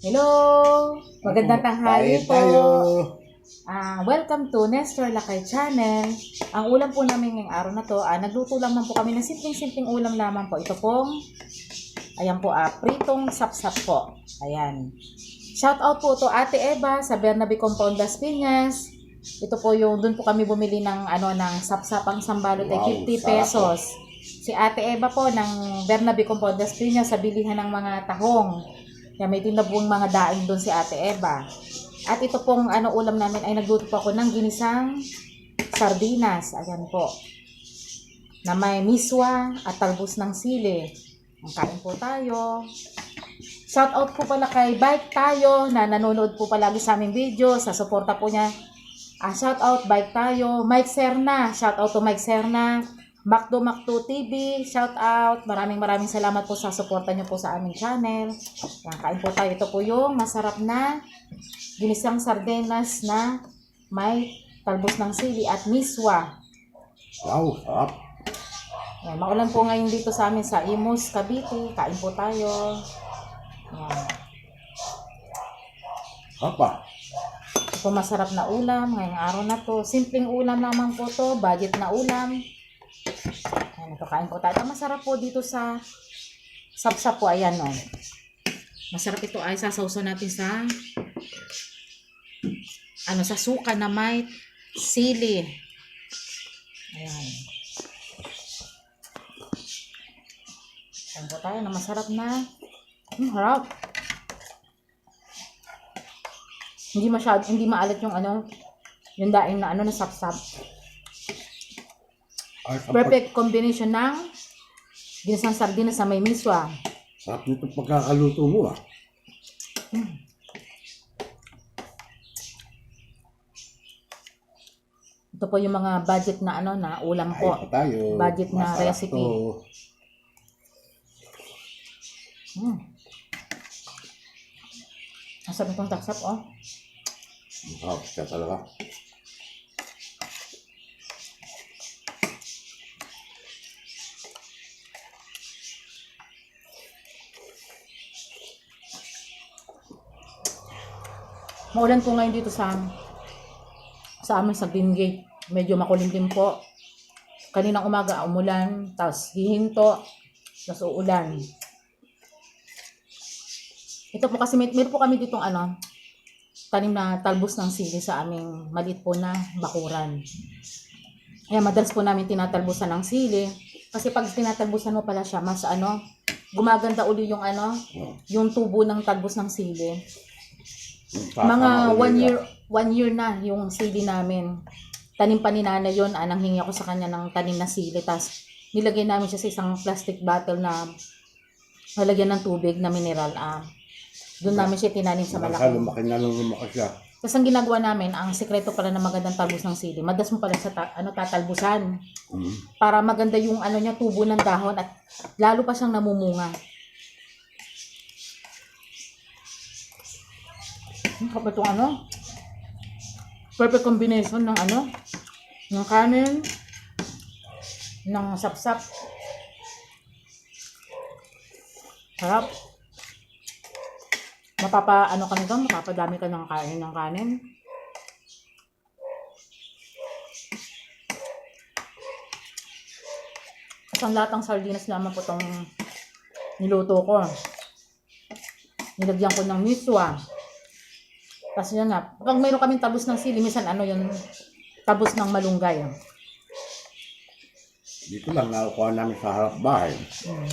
Hello! Magandang tanghali Tayo po. tayo. Ah, welcome to Nestor Lakay Channel. Ang ulam po namin ngayong araw na to, ah, nagluto lang man po kami ng simpleng-simpleng ulam lamang po. Ito pong, ayan po, ah, pritong sapsap po. Ayan. Shout out po to Ate Eva sa Bernabe Compound Las Piñas. Ito po yung, doon po kami bumili ng, ano, ng sapsapang sambalot ay Wow, 50 sarap pesos. Si Ate Eva po ng Bernabe Compound Las Piñas sa bilihan ng mga tahong. Kaya may tinabuang mga daing doon si Ate Eva. At ito pong ano ulam namin ay nagluto po ako ng ginisang sardinas. Ayan po. Na may miswa at talbos ng sili. Ang kain po tayo. Shout out po pala kay Bike Tayo na nanonood po palagi sa aming video. Sa suporta po niya. Ah, shout out Bike Tayo. Mike Serna. Shout out to Mike Serna. Macdo Macdo TV. Shout out. Maraming maraming salamat po sa suporta niyo po sa aming channel. Yan, kain po tayo. Ito po yung masarap na ginisang sardinas na may talbos ng sili at miswa. Wow, sarap. Yan, maulan po ngayon dito sa amin sa Imus, Cavite. Kain po tayo. Yan. Sarap pa. Ito po masarap na ulam ngayong araw na to. Simpleng ulam lamang po to. Budget na ulam. Yan, ito kain po tayo. Masarap po dito sa sapsap po. Ayan o. Masarap ito ay sasawsaw natin sa ano sa suka na may sili. Ayan. Kain po tayo na masarap na. Hmm. Hindi masyad, hindi maalat yung ano, yung daing na ano na sapsap. Sarap. Perfect combination ng ginisang sardinas sa may miswa. Sarap nito pagkakaluto mo ah. Ito po yung mga budget na ano na ulam po. pa tayo. Budget na Masarap recipe. to. Hmm. Ang sarap itong sapsap, oh. Sarap siya talaga. Maulan po ngayon dito sa sa amin sa Gate. Medyo makulimlim po. Kaninang umaga umulan, tapos hihinto, tapos uulan. Ito po kasi may, meron po kami ditong ano, tanim na talbos ng sili sa aming maliit po na bakuran. Kaya madalas po namin tinatalbusan ng sili. Kasi pag tinatalbusan mo pala siya, mas ano, gumaganda uli yung ano, Oh. yung tubo ng talbos ng sili. Mga one ka. year, one year na yung sili namin. Tanim pa ni nanay yun, anang hingi ako sa kanya ng tanim na sili. Tapos nilagay namin siya sa isang plastic bottle na nalagyan ng tubig na mineral. Ah. Doon namin siya tinanim sa malaki. lumaki na nung lumaki siya. Tapos ang ginagawa namin, ang sikreto pala ng magandang talbos ng sili, madas mo pala sa ta- ano, tatalbusan Mm. para maganda yung ano niya, tubo ng dahon at lalo pa siyang namumunga. Ang kapal itong ano? Perfect combination ng ano? Ng kanin, ng sapsap. Sarap. Mapapa, ano ka nito? Mapapadami ka ng kain ng kanin. Isang latang sardinas naman po itong niluto ko. Nilagyan ko ng miswa. Tapos yun nga, pag mayroon kaming tabos ng sili, minsan ano yun, tabos ng malunggay. Dito lang nakukuha namin sa harap bahay. Mm.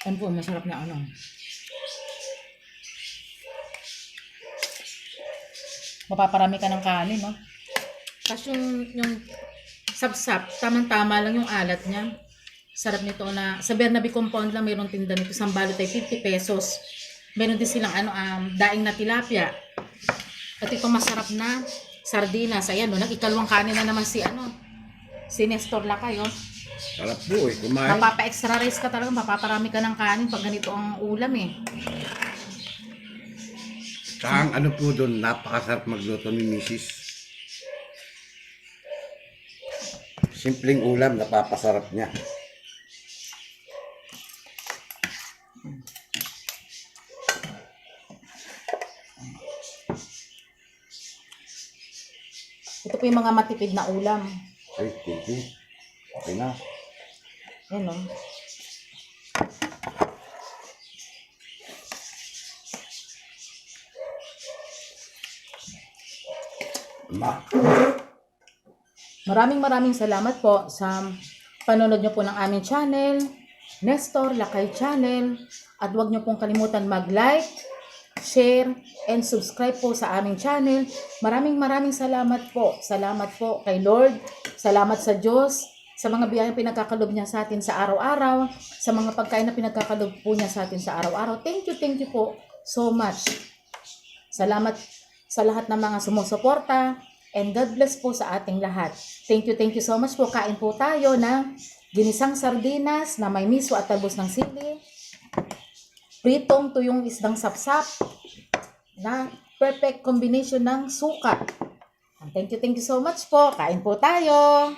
Yan po, masarap na ano. Mapaparami ka ng kanin, no? Tapos yung, yung sapsap, tamang-tama lang yung alat niya. Sarap nito na, sa Bernabe Compound lang mayroong tinda nito, sambalot ay 50 pesos. Meron din silang ano, um, daing na tilapia. At itong masarap na sardinas. Ayan, no, nag-ikalawang kanin na naman si ano, si Nestor Lakay, oh. Sarap po eh. Kumain. Mapapa-extra rice ka talaga, mapaparami ka ng kanin pag ganito ang ulam eh. Saka ang ano po doon, napakasarap magluto ni Mrs. Simpleng ulam, napapasarap niya. Po yung mga matipid na ulam. Ay, thank you. Okay na. Yan o. Ma. Maraming maraming salamat po sa panonood nyo po ng aming channel, Nestor Lakay Channel. At huwag nyo pong kalimutan mag-like, share, and subscribe po sa aming channel. Maraming maraming salamat po. Salamat po kay Lord. Salamat sa Diyos sa mga biyayang pinagkakalob niya sa atin sa araw-araw, sa mga pagkain na pinagkakalob po niya sa atin sa araw-araw. Thank you, thank you po so much. Salamat sa lahat ng mga sumusuporta and God bless po sa ating lahat. Thank you, thank you so much po. Kain po tayo ng ginisang sardinas na may miso at talbos ng sili. Pritong tuyong isdang sapsap na perfect combination ng suka. Thank you, thank you so much po. Kain po tayo.